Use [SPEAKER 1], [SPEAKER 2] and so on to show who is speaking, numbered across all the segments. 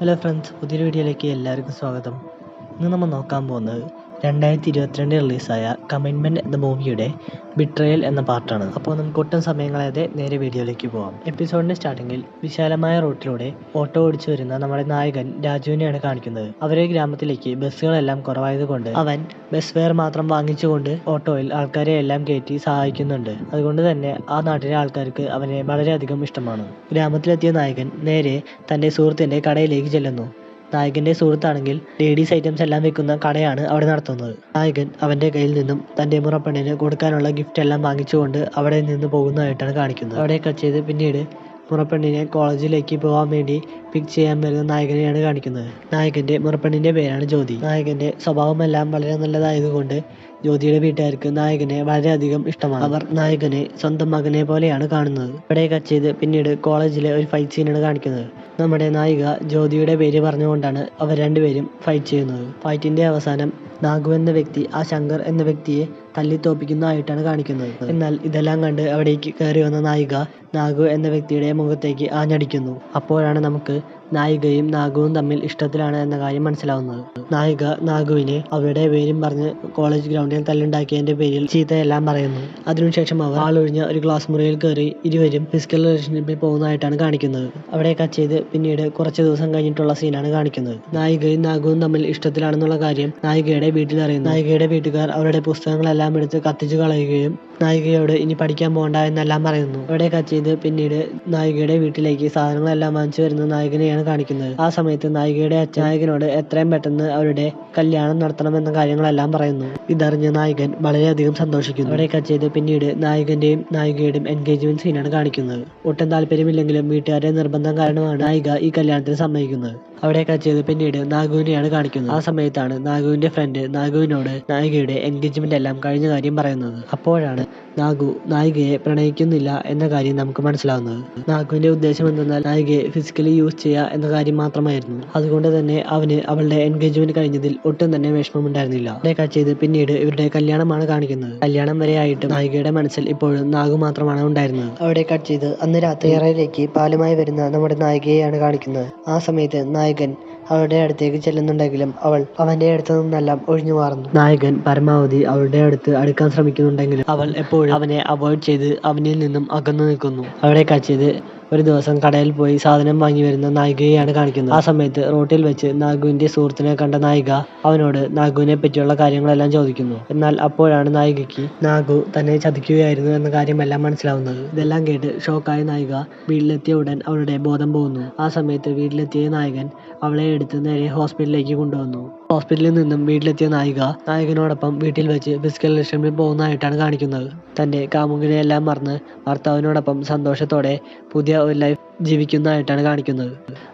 [SPEAKER 1] Hello friends പുതിയൊരു വീഡിയോയിലേക്ക് എല്ലാവർക്കും സ്വാഗതം ഇന്ന് നമ്മൾ നോക്കാൻ പോകുന്നത് രണ്ടായിരത്തി ഇരുപത്തിരണ്ട് റിലീസായ കമിറ്റ്മെൻറ്റ് എന്ന മൂവിയുടെ ബിട്രയൽ എന്ന പാർട്ടാണ് അപ്പോൾ നമുക്ക് ഒട്ടും സമയങ്ങളായതെ നേരെ വീഡിയോയിലേക്ക് പോകാം എപ്പിസോഡിൻ്റെ സ്റ്റാർട്ടിങ്ങിൽ വിശാലമായ റോട്ടിലൂടെ ഓട്ടോ ഓടിച്ചു വരുന്ന നമ്മുടെ നായകൻ രാജുവിനെയാണ് കാണിക്കുന്നത് അവരെ ഗ്രാമത്തിലേക്ക് ബസ്സുകളെല്ലാം കുറവായതുകൊണ്ട് അവൻ ബസ് ഫെയർ മാത്രം വാങ്ങിച്ചുകൊണ്ട് ഓട്ടോയിൽ ആൾക്കാരെ എല്ലാം കയറ്റി സഹായിക്കുന്നുണ്ട് അതുകൊണ്ട് തന്നെ ആ നാട്ടിലെ ആൾക്കാർക്ക് അവനെ വളരെയധികം ഇഷ്ടമാണ് ഗ്രാമത്തിലെത്തിയ നായകൻ നേരെ തൻ്റെ സുഹൃത്തിൻ്റെ കടയിലേക്ക് ചെല്ലുന്നു നായകൻ്റെ സുഹൃത്താണെങ്കിൽ ലേഡീസ് ഐറ്റംസ് എല്ലാം വിൽക്കുന്ന കടയാണ് അവിടെ നടത്തുന്നത് നായകൻ അവൻ്റെ കയ്യിൽ നിന്നും തൻ്റെ മുറപ്പെണ്ണിന് കൊടുക്കാനുള്ള ഗിഫ്റ്റ് എല്ലാം വാങ്ങിച്ചുകൊണ്ട് അവിടെ നിന്ന് പോകുന്നതായിട്ടാണ് കാണിക്കുന്നത് അവിടെയൊക്കെ ചെയ്ത് പിന്നീട് മുറപ്പെണ്ണിനെ കോളേജിലേക്ക് പോകാൻ വേണ്ടി പിക്ക് ചെയ്യാൻ വരുന്ന നായകനെയാണ് കാണിക്കുന്നത് നായകന്റെ മുറപ്പെണ്ണിന്റെ പേരാണ് ജ്യോതി നായകന്റെ സ്വഭാവമെല്ലാം വളരെ നല്ലതായതുകൊണ്ട് ജ്യോതിയുടെ വീട്ടുകാർക്ക് നായകനെ വളരെയധികം ഇഷ്ടമാണ് അവർ നായകനെ സ്വന്തം മകനെ പോലെയാണ് കാണുന്നത് ഇവിടെ കട്ട് ചെയ്ത് പിന്നീട് കോളേജിലെ ഒരു ഫൈറ്റ് സീനാണ് കാണിക്കുന്നത് നമ്മുടെ നായിക ജ്യോതിയുടെ പേര് പറഞ്ഞുകൊണ്ടാണ് അവർ രണ്ടുപേരും ഫൈറ്റ് ചെയ്യുന്നത് ഫൈറ്റിന്റെ അവസാനം നാഗു എന്ന വ്യക്തി ആ ശങ്കർ എന്ന വ്യക്തിയെ തല്ലിത്തോപ്പിക്കുന്നതായിട്ടാണ് കാണിക്കുന്നത് എന്നാൽ ഇതെല്ലാം കണ്ട് അവിടേക്ക് കയറി വന്ന നായിക നാഗു എന്ന വ്യക്തിയുടെ മുഖത്തേക്ക് ആഞ്ഞടിക്കുന്നു അപ്പോഴാണ് നമുക്ക് നായികയും നാഗുവും തമ്മിൽ ഇഷ്ടത്തിലാണ് എന്ന കാര്യം മനസ്സിലാവുന്നത്. നായിക നാഗുവിനെ അവരുടെ പേരും പറഞ്ഞ് കോളേജ് ഗ്രൗണ്ടിൽ തല്ലുണ്ടാക്കിയതിന്റെ പേരിൽ ചീത്തയെല്ലാം പറയുന്നു. അതിനുശേഷം അവർ ആളൊഴിഞ്ഞ ഒരു ക്ലാസ് മുറിയിൽ കയറി ഇരുവരും ഫിസിക്കൽ റിലേഷൻഷിപ്പിൽ പോകുന്നതായിട്ടാണ് കാണിക്കുന്നത്. അവിടെ കട്ട് ചെയ്ത് പിന്നീട് കുറച്ച് ദിവസം കഴിഞ്ഞിട്ടുള്ള സീനാണ് കാണിക്കുന്നത്. നായികയും നാഗുവും തമ്മിൽ ഇഷ്ടത്തിലാണെന്നുള്ള കാര്യം നായികയുടെ വീട്ടിൽ അറിയുന്നു. നായികയുടെ വീട്ടുകാർ അവരുടെ പുസ്തകങ്ങളെല്ലാം എടുത്ത് കത്തിച്ചു കളയുകയും നായികയോട് ഇനി പഠിക്കാൻ പോകണ്ട എന്നെല്ലാം പറയുന്നു. അവിടെ കട്ട് ചെയ്ത് പിന്നീട് നായികയുടെ വീട്ടിലേക്ക് സാധനങ്ങളെല്ലാം വാങ്ങിച്ചു വരുന്നത് നായികനെയാണ് തന്നെയാണ് കാണിക്കുന്നത് ആ സമയത്ത് നായികയുടെ അച്ഛൻ നായകനോട് എത്രയും പെട്ടെന്ന് അവരുടെ കല്യാണം നടത്തണമെന്ന കാര്യങ്ങളെല്ലാം പറയുന്നു ഇതറിഞ്ഞ നായകൻ വളരെയധികം സന്തോഷിക്കുന്നു അവിടെ കട്ട് ചെയ്ത് പിന്നീട് നായകന്റെയും നായികയുടെയും എൻഗേജ്മെന്റ് സീനാണ് കാണിക്കുന്നത് ഒട്ടും താല്പര്യമില്ലെങ്കിലും വീട്ടുകാരുടെ നിർബന്ധം കാരണമാണ് നായിക ഈ കല്യാണത്തിന് സമ്മതിക്കുന്നത് അവിടെ കട്ട് ചെയ്ത് പിന്നീട് നാഗുവിനെയാണ് കാണിക്കുന്നത് ആ സമയത്താണ് നാഗുവിന്റെ ഫ്രണ്ട് നാഗുവിനോട് നായികയുടെ എൻഗേജ്മെന്റ് എല്ലാം കഴിഞ്ഞ കാര്യം പറയുന്നത് അപ്പോഴാണ് നാഗു നായികയെ പ്രണയിക്കുന്നില്ല എന്ന കാര്യം നമുക്ക് മനസ്സിലാവുന്നത് നാഗുവിന്റെ ഉദ്ദേശം എന്തെന്നാൽ നായികയെ ഫിസിക്കലി യൂസ് ചെയ്യുക എന്ന കാര്യം മാത്രമായിരുന്നു അതുകൊണ്ട് തന്നെ അവന് അവളുടെ എൻഗേജ്മെന്റ് കഴിഞ്ഞതിൽ ഒട്ടും തന്നെ വിഷമമുണ്ടായിരുന്നില്ല അവരെ കട്ട് ചെയ്ത് പിന്നീട് ഇവരുടെ കല്യാണമാണ് കാണിക്കുന്നത് കല്യാണം വരെ ആയിട്ട് നായികയുടെ മനസ്സിൽ ഇപ്പോഴും നാഗു മാത്രമാണ് ഉണ്ടായിരുന്നത് അവിടെ കട്ട് ചെയ്ത് അന്ന് രാത്രി ഏറെയിലേക്ക് പാലുമായി വരുന്ന നമ്മുടെ നായികയെയാണ് കാണിക്കുന്നത് ആ സമയത്ത് നായകൻ അവളുടെ അടുത്തേക്ക് ചെല്ലുന്നുണ്ടെങ്കിലും അവൾ അവന്റെ അടുത്തു നിന്നെല്ലാം ഒഴിഞ്ഞു മാറുന്നു നായകൻ പരമാവധി അവളുടെ അടുത്ത് അടുക്കാൻ ശ്രമിക്കുന്നുണ്ടെങ്കിലും അവൾ എപ്പോഴും അവനെ അവോയ്ഡ് ചെയ്ത് അവനിൽ നിന്നും അകന്നു നിൽക്കുന്നു അവിടെ കട്ട് ചെയ്ത് ഒരു ദിവസം കടയിൽ പോയി സാധനം വാങ്ങി വരുന്ന നായികയെയാണ് കാണിക്കുന്നത് ആ സമയത്ത് റോട്ടിൽ വെച്ച് നാഗുവിന്റെ സുഹൃത്തിനെ കണ്ട നായിക അവനോട് നാഗുവിനെ പറ്റിയുള്ള കാര്യങ്ങളെല്ലാം ചോദിക്കുന്നു എന്നാൽ അപ്പോഴാണ് നായികയ്ക്ക് നാഗു തന്നെ ചതിക്കുകയായിരുന്നു എന്ന കാര്യമെല്ലാം മനസ്സിലാവുന്നത് ഇതെല്ലാം കേട്ട് ഷോക്കായ നായിക വീട്ടിലെത്തിയ ഉടൻ അവളുടെ ബോധം പോകുന്നു ആ സമയത്ത് വീട്ടിലെത്തിയ നായകൻ അവളെ എടുത്ത് നേരെ ഹോസ്പിറ്റലിലേക്ക് കൊണ്ടുവന്നു ഹോസ്പിറ്റലിൽ നിന്നും വീട്ടിലെത്തിയ നായിക നായകനോടൊപ്പം വീട്ടിൽ വെച്ച് ഫിസിക്കൽ ലക്ഷ്യമിൽ പോകുന്നതായിട്ടാണ് കാണിക്കുന്നത് തൻ്റെ കാമുകിനെ എല്ലാം മറന്ന് ഭർത്താവിനോടൊപ്പം സന്തോഷത്തോടെ പുതിയ ഒരു ലൈഫ് ജീവിക്കുന്നതായിട്ടാണ് കാണിക്കുന്നത്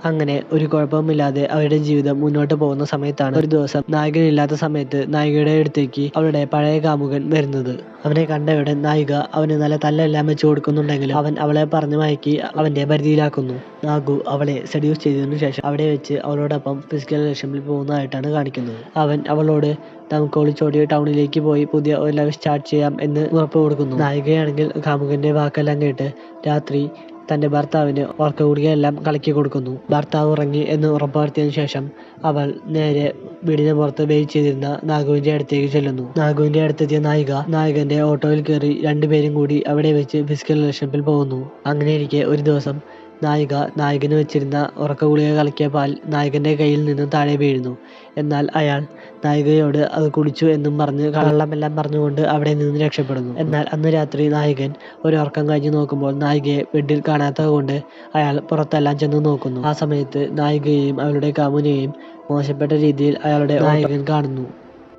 [SPEAKER 1] അങ്ങനെ ഒരു കുഴപ്പവുമില്ലാതെ അവരുടെ ജീവിതം മുന്നോട്ട് പോകുന്ന സമയത്താണ് ഒരു ദിവസം നായകനില്ലാത്ത സമയത്ത് നായികയുടെ അടുത്തേക്ക് അവരുടെ പഴയ കാമുകൻ വരുന്നത് അവനെ കണ്ടയുടൻ നായിക അവന് നല്ല തല്ലെല്ലാം വെച്ച് കൊടുക്കുന്നുണ്ടെങ്കിലും അവൻ അവളെ പറഞ്ഞു മയക്കി അവന്റെ പരിധിയിലാക്കുന്നു നാഗു അവളെ സെഡ്യൂസ് ചെയ്തതിനു ശേഷം അവിടെ വെച്ച് അവളോടൊപ്പം ഫിസിക്കൽ റിലേഷനിൽ പോകുന്നതായിട്ടാണ് കാണിക്കുന്നത് അവൻ അവളോട് നമുക്ക് ഒളിച്ചോടി ടൗണിലേക്ക് പോയി പുതിയ ഒരു ലൈഫ് സ്റ്റാർട്ട് ചെയ്യാം എന്ന് ഉറപ്പ് കൊടുക്കുന്നു നായികയാണെങ്കിൽ കാമുകന്റെ വാക്കെല്ലാം കേട്ട് രാത്രി തന്റെ ഭർത്താവിന് ഓർക്ക ഗുളികയെല്ലാം കലക്കി കൊടുക്കുന്നു ഭർത്താവ് ഉറങ്ങി എന്ന് ഉറപ്പുവരുത്തിയതിനു ശേഷം അവൾ നേരെ വീടിന് പുറത്ത് വെയിറ്റ് ചെയ്തിരുന്ന നാഗുവിന്റെ അടുത്തേക്ക് ചെല്ലുന്നു നാഗുവിന്റെ അടുത്തെത്തിയ നായിക നായകന്റെ ഓട്ടോയിൽ കയറി രണ്ടുപേരും കൂടി അവിടെ വെച്ച് ഫിസിക്കൽ റിലേഷൻഷിപ്പിൽ പോകുന്നു അങ്ങനെയിരിക്കെ ഒരു ദിവസം നായിക നായകന് വെച്ചിരുന്ന ഉറക്ക ഗുളിക കലക്കിയ പാൽ നായകൻ്റെ കയ്യിൽ നിന്നും താഴെ വീഴുന്നു എന്നാൽ അയാൾ നായികയോട് അത് കുടിച്ചു എന്നും പറഞ്ഞ് കള്ളമെല്ലാം പറഞ്ഞുകൊണ്ട് അവിടെ നിന്ന് രക്ഷപ്പെടുന്നു എന്നാൽ അന്ന് രാത്രി നായകൻ ഒരു ഉറക്കം കഴിഞ്ഞ് നോക്കുമ്പോൾ നായികയെ ബെഡിൽ കാണാത്തതുകൊണ്ട് അയാൾ പുറത്തെല്ലാം ചെന്ന് നോക്കുന്നു ആ സമയത്ത് നായികയെയും അവളുടെ കാമുനെയും മോശപ്പെട്ട രീതിയിൽ അയാളുടെ നായകൻ കാണുന്നു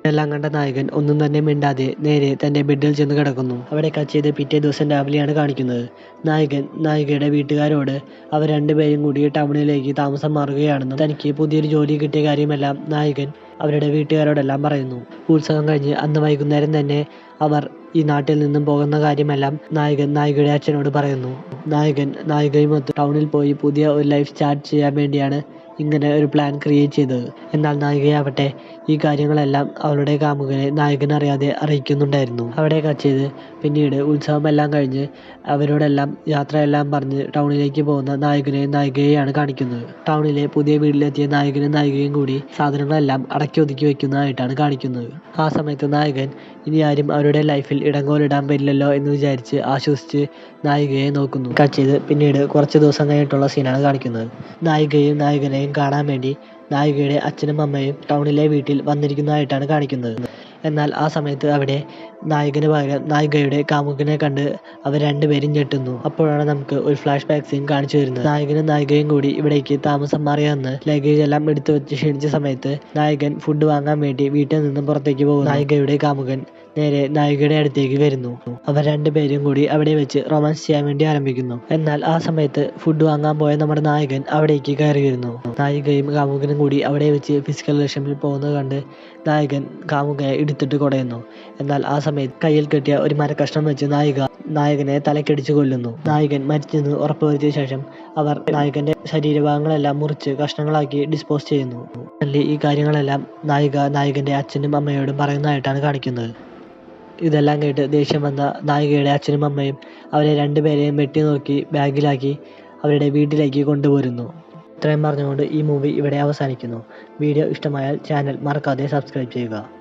[SPEAKER 1] ഇതെല്ലാം കണ്ട നായകൻ ഒന്നും തന്നെ മിണ്ടാതെ നേരെ തന്റെ ബെഡിൽ ചെന്ന് കിടക്കുന്നു അവിടെ കട്ട് ചെയ്ത് പിറ്റേ ദിവസം രാവിലെയാണ് കാണിക്കുന്നത് നായകൻ നായികയുടെ വീട്ടുകാരോട് അവർ രണ്ടുപേരും കൂടി ടൗണിലേക്ക് താമസം മാറുകയാണെന്ന് തനിക്ക് പുതിയൊരു ജോലി കിട്ടിയ കാര്യമെല്ലാം നായകൻ അവരുടെ വീട്ടുകാരോടെല്ലാം പറയുന്നു ഉത്സവം കഴിഞ്ഞ് അന്ന് വൈകുന്നേരം തന്നെ അവർ ഈ നാട്ടിൽ നിന്നും പോകുന്ന കാര്യമെല്ലാം നായകൻ നായികയുടെ അച്ഛനോട് പറയുന്നു നായകൻ നായികയുമൊത്ത് ടൗണിൽ പോയി പുതിയ ഒരു ലൈഫ് സ്റ്റാർട്ട് ചെയ്യാൻ വേണ്ടിയാണ് ഇങ്ങനെ ഒരു പ്ലാൻ ക്രിയേറ്റ് ചെയ്തത് എന്നാൽ നായികയാവട്ടെ ഈ കാര്യങ്ങളെല്ലാം അവളുടെ കാമുകനെ നായകനറിയാതെ അറിയിക്കുന്നുണ്ടായിരുന്നു അവിടെ കട്ട് ചെയ്ത് പിന്നീട് ഉത്സവമെല്ലാം കഴിഞ്ഞ് അവരോടെല്ലാം യാത്രയെല്ലാം പറഞ്ഞ് ടൗണിലേക്ക് പോകുന്ന നായകനെ നായികയെയാണ് കാണിക്കുന്നത് ടൗണിലെ പുതിയ വീട്ടിലെത്തിയ നായകനും നായികയും കൂടി സാധനങ്ങളെല്ലാം അടക്കി ഒതുക്കി വെക്കുന്നതായിട്ടാണ് കാണിക്കുന്നത് ആ സമയത്ത് നായകൻ ഇനി ആരും അവരുടെ ലൈഫിൽ ഇടങ്കോലിടാൻ പറ്റില്ലല്ലോ എന്ന് വിചാരിച്ച് ആശ്വസിച്ച് നായികയെ നോക്കുന്നു കട്ട് ചെയ്ത് പിന്നീട് കുറച്ച് ദിവസം കഴിഞ്ഞിട്ടുള്ള സീനാണ് കാണിക്കുന്നത് നായികയും നായകനെ അമ്മയും കാണാൻ വേണ്ടി നായികയുടെ അച്ഛനും അമ്മയും ടൗണിലെ വീട്ടിൽ വന്നിരിക്കുന്നതായിട്ടാണ് കാണിക്കുന്നത് എന്നാൽ ആ സമയത്ത് അവിടെ നായകന് പകരം നായികയുടെ കാമുകനെ കണ്ട് അവർ രണ്ടുപേരും ഞെട്ടുന്നു അപ്പോഴാണ് നമുക്ക് ഒരു ഫ്ലാഷ് ബാക്ക് സീൻ കാണിച്ചു വരുന്നത് നായകനും നായികയും കൂടി ഇവിടേക്ക് താമസം മാറിയെന്ന് ലഗേജ് എല്ലാം എടുത്തു വെച്ച് ക്ഷീണിച്ച സമയത്ത് നായകൻ ഫുഡ് വാങ്ങാൻ വേണ്ടി വീട്ടിൽ നിന്നും പുറത്തേക്ക് പോകും നായികയുടെ കാമുകൻ നേരെ നായികയുടെ അടുത്തേക്ക് വരുന്നു അവർ രണ്ടുപേരും കൂടി അവിടെ വെച്ച് റൊമാൻസ് ചെയ്യാൻ വേണ്ടി ആരംഭിക്കുന്നു എന്നാൽ ആ സമയത്ത് ഫുഡ് വാങ്ങാൻ പോയ നമ്മുടെ നായകൻ അവിടേക്ക് കയറി വരുന്നു നായികയും കാമുകനും കൂടി അവിടെ വെച്ച് ഫിസിക്കൽ ലക്ഷ്യമിൽ പോകുന്നത് കണ്ട് നായകൻ കാമുകയെ എടുത്തിട്ട് കൊടയുന്നു എന്നാൽ ആ സമയത്ത് കയ്യിൽ കെട്ടിയ ഒരു മരക്കഷ്ണം വെച്ച് നായിക നായകനെ തലക്കടിച്ചു കൊല്ലുന്നു നായകൻ മരിച്ചെന്ന് ഉറപ്പുവരുത്തിയ ശേഷം അവർ നായകന്റെ ശരീരഭാഗങ്ങളെല്ലാം മുറിച്ച് കഷ്ണങ്ങളാക്കി ഡിസ്പോസ് ചെയ്യുന്നു ഈ കാര്യങ്ങളെല്ലാം നായിക നായകന്റെ അച്ഛനും അമ്മയോടും പറയുന്നതായിട്ടാണ് കാണിക്കുന്നത് ഇതെല്ലാം കേട്ട് ദേഷ്യം വന്ന നായികയുടെ അച്ഛനും അമ്മയും അവരെ രണ്ടുപേരെയും നോക്കി ബാഗിലാക്കി അവരുടെ വീട്ടിലേക്ക് കൊണ്ടുപോരുന്നു ഇത്രയും പറഞ്ഞുകൊണ്ട് ഈ മൂവി ഇവിടെ അവസാനിക്കുന്നു വീഡിയോ ഇഷ്ടമായാൽ ചാനൽ മറക്കാതെ സബ്സ്ക്രൈബ് ചെയ്യുക